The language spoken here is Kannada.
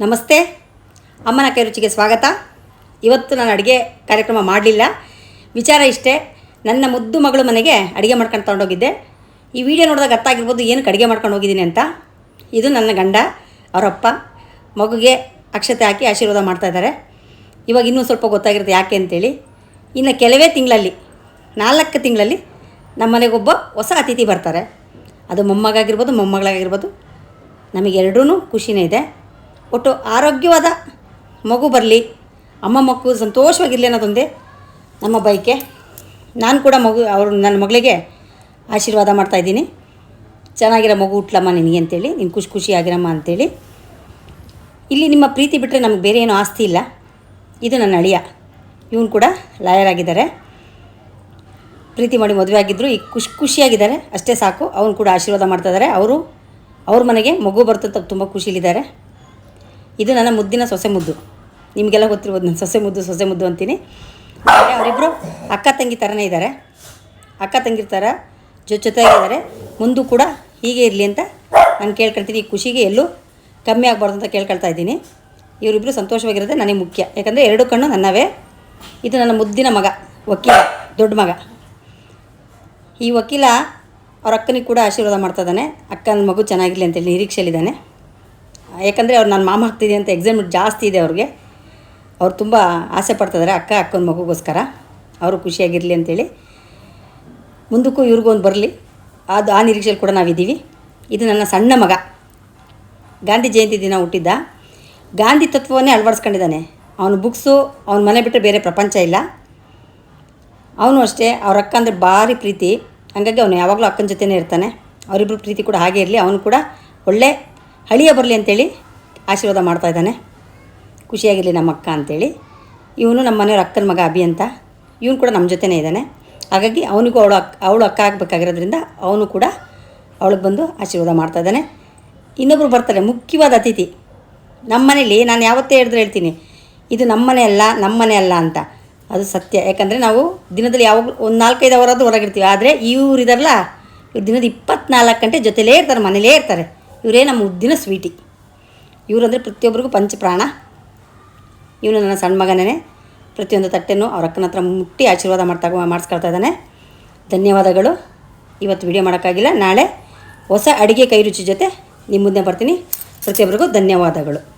ನಮಸ್ತೆ. ಅಮ್ಮನ ಕೈ ರುಚಿಗೆ ಸ್ವಾಗತ. ಇವತ್ತು ನಾನು ಅಡುಗೆ ಕಾರ್ಯಕ್ರಮ ಮಾಡಲಿಲ್ಲ. ವಿಚಾರ ಇಷ್ಟೇ, ನನ್ನ ಮುದ್ದು ಮಗಳು ಮನೆಗೆ ಅಡುಗೆ ಮಾಡ್ಕೊಂಡು ತೊಗೊಂಡೋಗಿದ್ದೆ. ಈ ವಿಡಿಯೋ ನೋಡಿದಾಗ ಗೊತ್ತಾಗಿರ್ಬೋದು ಏನು ಏನಕ್ಕೆ ಅಡುಗೆ ಮಾಡ್ಕೊಂಡು ಹೋಗಿದ್ದೀನಿ ಅಂತ. ಇದು ನನ್ನ ಗಂಡ, ಅವರಪ್ಪ. ಮಗುಗೆ ಅಕ್ಷತೆ ಹಾಕಿ ಆಶೀರ್ವಾದ ಮಾಡ್ತಾ ಇದ್ದಾರೆ. ಇವಾಗ ಇನ್ನೂ ಸ್ವಲ್ಪ ಗೊತ್ತಾಗಿರುತ್ತೆ ಯಾಕೆ ಅಂತೇಳಿ. ಇನ್ನು ಕೆಲವೇ ತಿಂಗಳಲ್ಲಿ, ನಾಲ್ಕು ತಿಂಗಳಲ್ಲಿ ನಮ್ಮ ಮನೆಗೊಬ್ಬ ಹೊಸ ಅತಿಥಿ ಬರ್ತಾರೆ. ಅದು ಮೊಮ್ಮಗಾಗಿರ್ಬೋದು ಮೊಮ್ಮಗಳಾಗಿರ್ಬೋದು. ನಮಗೆರಡೂ ಖುಷಿನೇ ಇದೆ. ಒಟ್ಟು ಆರೋಗ್ಯವಾದ ಮಗು ಬರಲಿ, ಅಮ್ಮ ಮಕ್ಕಳು ಸಂತೋಷವಾಗಿರಲಿ ಅನ್ನೋದೊಂದೇ ನಮ್ಮ ಬಯಕೆ. ನಾನು ಕೂಡ ಮಗು, ಅವರು ನನ್ನ ಮಗಳಿಗೆ ಆಶೀರ್ವಾದ ಮಾಡ್ತಾಯಿದ್ದೀನಿ ಚೆನ್ನಾಗಿರೋ ಮಗು ಹುಟ್ಲಮ್ಮ ನಿನಗೆ ಅಂತೇಳಿ, ನೀನು ಖುಷಿ ಖುಷಿಯಾಗಿರಮ್ಮ ಅಂತೇಳಿ. ಇಲ್ಲಿ ನಿಮ್ಮ ಪ್ರೀತಿ ಬಿಟ್ಟರೆ ನಮಗೆ ಬೇರೆ ಏನೂ ಆಸ್ತಿ ಇಲ್ಲ. ಇದು ನನ್ನ ಅಳಿಯ. ಇವನು ಕೂಡ ಲಾಯರ್ ಆಗಿದ್ದಾರೆ. ಪ್ರೀತಿ ಮಾಡಿ ಮದುವೆ ಆಗಿದ್ದರು ಈಗ ಖುಷಿ ಖುಷಿಯಾಗಿದ್ದಾರೆ. ಅಷ್ಟೇ ಸಾಕು, ಅವನು ಕೂಡ ಆಶೀರ್ವಾದ ಮಾಡ್ತಾ ಇದ್ದಾರೆ. ಅವರು, ಅವ್ರ ಮನೆಗೆ ಮಗು ಬರ್ತಂತ ತುಂಬ ಖುಷಿಲಿದ್ದಾರೆ. ಇದು ನನ್ನ ಮುದ್ದಿನ ಸೊಸೆ ಮುದ್ದು. ನಿಮಗೆಲ್ಲ ಗೊತ್ತಿರ್ಬೋದು ನಾನು ಸೊಸೆ ಮುದ್ದು ಸೊಸೆ ಮುದ್ದು ಅಂತೀನಿ. ಅವರಿಬ್ಬರು ಅಕ್ಕ ತಂಗಿ ಥರನೇ ಇದ್ದಾರೆ. ಅಕ್ಕ ತಂಗಿರ ಥರ ಜೊ ಜೊತೆಯಾಗಿದ್ದಾರೆ. ಮುಂದೂ ಕೂಡ ಹೀಗೆ ಇರಲಿ ಅಂತ ನಾನು ಕೇಳ್ಕೊಳ್ತೀನಿ. ಈ ಖುಷಿಗೆ ಎಲ್ಲೂ ಕಮ್ಮಿ ಆಗಬಾರ್ದು ಅಂತ ಕೇಳ್ಕೊಳ್ತಾ ಇದ್ದೀನಿ. ಇವರಿಬ್ಬರು ಸಂತೋಷವಾಗಿರೋದೇ ನನಗೆ ಮುಖ್ಯ. ಯಾಕಂದರೆ ಎರಡು ಕಣ್ಣು ನನ್ನವೇ. ಇದು ನನ್ನ ಮುದ್ದಿನ ಮಗ, ವಕೀಲ, ದೊಡ್ಡ ಮಗ. ಈ ವಕೀಲ ಅವ್ರ ಅಕ್ಕನಿಗೆ ಕೂಡ ಆಶೀರ್ವಾದ ಮಾಡ್ತಾ ಇದ್ದಾನೆ. ಅಕ್ಕನ ಮಗು ಚೆನ್ನಾಗಿರಲಿ ಅಂತೇಳಿ ನಿರೀಕ್ಷೆಯಲ್ಲಿದ್ದಾನೆ. ಯಾಕಂದರೆ ಅವ್ರು ನಾನು ಮಾಮ ಹಾಕ್ತಿದ್ದೆ ಅಂತ ಎಕ್ಸಾಮ್ ಜಾಸ್ತಿ ಇದೆ ಅವ್ರಿಗೆ. ಅವ್ರು ತುಂಬ ಆಸೆ ಪಡ್ತಿದ್ದಾರೆ ಅಕ್ಕ ಅಕ್ಕನ ಮಗುಗೋಸ್ಕರ. ಅವರು ಖುಷಿಯಾಗಿರಲಿ ಅಂತೇಳಿ. ಮುಂದಕ್ಕೂ ಇವ್ರಿಗೂ ಒಂದು ಬರಲಿ. ಅದು ಆ ನಿರೀಕ್ಷೆಯಲ್ಲಿ ಕೂಡ ನಾವಿದ್ದೀವಿ. ಇದು ನನ್ನ ಸಣ್ಣ ಮಗ. ಗಾಂಧಿ ಜಯಂತಿ ದಿನ ಹುಟ್ಟಿದ್ದ. ಗಾಂಧಿ ತತ್ವವನ್ನೇ ಅಳವಡಿಸ್ಕೊಂಡಿದ್ದಾನೆ. ಅವನ ಬುಕ್ಸು ಅವನ ಮನೆ ಬಿಟ್ಟರೆ ಬೇರೆ ಪ್ರಪಂಚ ಇಲ್ಲ. ಅವನು ಅಷ್ಟೇ, ಅವ್ರ ಅಕ್ಕ ಅಂದರೆ ಭಾರಿ ಪ್ರೀತಿ. ಹಂಗಾಗಿ ಅವನು ಯಾವಾಗಲೂ ಅಕ್ಕನ ಜೊತೆನೇ ಇರ್ತಾನೆ. ಅವರಿಬ್ಬರು ಪ್ರೀತಿ ಕೂಡ ಹಾಗೆ ಇರಲಿ. ಅವನು ಕೂಡ ಒಳ್ಳೆ ಹಳಿಯ ಬರಲಿ ಅಂತೇಳಿ ಆಶೀರ್ವಾದ ಮಾಡ್ತಾ ಇದ್ದಾನೆ. ಖುಷಿಯಾಗಿರಲಿ ನಮ್ಮ ಅಕ್ಕ ಅಂತೇಳಿ. ಇವನು ನಮ್ಮ ಮನೆಯವ್ರ ಅಕ್ಕನ ಮಗ ಅಭಿ ಅಂತ. ಇವನು ಕೂಡ ನಮ್ಮ ಜೊತೆನೇ ಇದ್ದಾನೆ. ಹಾಗಾಗಿ ಅವನಿಗೂ ಅವಳು ಅಕ್ಕ ಅವಳು ಅಕ್ಕ ಆಗಬೇಕಾಗಿರೋದ್ರಿಂದ ಅವನು ಕೂಡ ಅವಳಿಗೆ ಬಂದು ಆಶೀರ್ವಾದ ಮಾಡ್ತಾ ಇದ್ದಾನೆ. ಇನ್ನೊಬ್ಬರು ಬರ್ತಾರೆ, ಮುಖ್ಯವಾದ ಅತಿಥಿ. ನಮ್ಮ ಮನೇಲಿ ನಾನು ಯಾವತ್ತೇ ಹೇಳಿದ್ರೆ ಹೇಳ್ತೀನಿ, ಇದು ನಮ್ಮ ಮನೆ ಅಲ್ಲ, ನಮ್ಮ ಮನೆ ಅಲ್ಲ ಅಂತ. ಅದು ಸತ್ಯ. ಯಾಕಂದರೆ ನಾವು ದಿನದಲ್ಲಿ ಯಾವಾಗಲೂ ಒಂದು ನಾಲ್ಕೈದು ಅವರಾದ್ರೂ ಹೊರಗಿರ್ತೀವಿ. ಆದರೆ ಇವ್ರು ಇದಾರಲ್ಲ, ಇವ್ರು ದಿನದ ಇಪ್ಪತ್ನಾಲ್ಕು ಗಂಟೆ ಜೊತೆಲೇ ಇರ್ತಾರೆ, ಮನೇಲೇ ಇರ್ತಾರೆ. ಇವರೇ ನಮ್ಮ ಮುದ್ದಿನ ಸ್ವೀಟಿ. ಇವರಂದರೆ ಪ್ರತಿಯೊಬ್ಬರಿಗೂ ಪಂಚಪ್ರಾಣ. ಇವನು ನನ್ನ ಸಣ್ಣ ಮಗನೇ. ಪ್ರತಿಯೊಂದು ತಟ್ಟೆನೂ ಅವ್ರ ಅಕ್ಕನ ಹತ್ರ ಮುಟ್ಟಿ ಆಶೀರ್ವಾದ ಮಾಡ್ತಾ ಮಾಡಿಸ್ಕೊಳ್ತಾ ಇದ್ದಾನೆ. ಧನ್ಯವಾದಗಳು. ಇವತ್ತು ವಿಡಿಯೋ ಮಾಡೋಕ್ಕಾಗಿಲ್ಲ. ನಾಳೆ ಹೊಸ ಅಡುಗೆ ಕೈ ರುಚಿ ಜೊತೆ ನಿಮ್ಮ ಮುಂದೆ ಬರ್ತೀನಿ. ಪ್ರತಿಯೊಬ್ಬರಿಗೂ ಧನ್ಯವಾದಗಳು.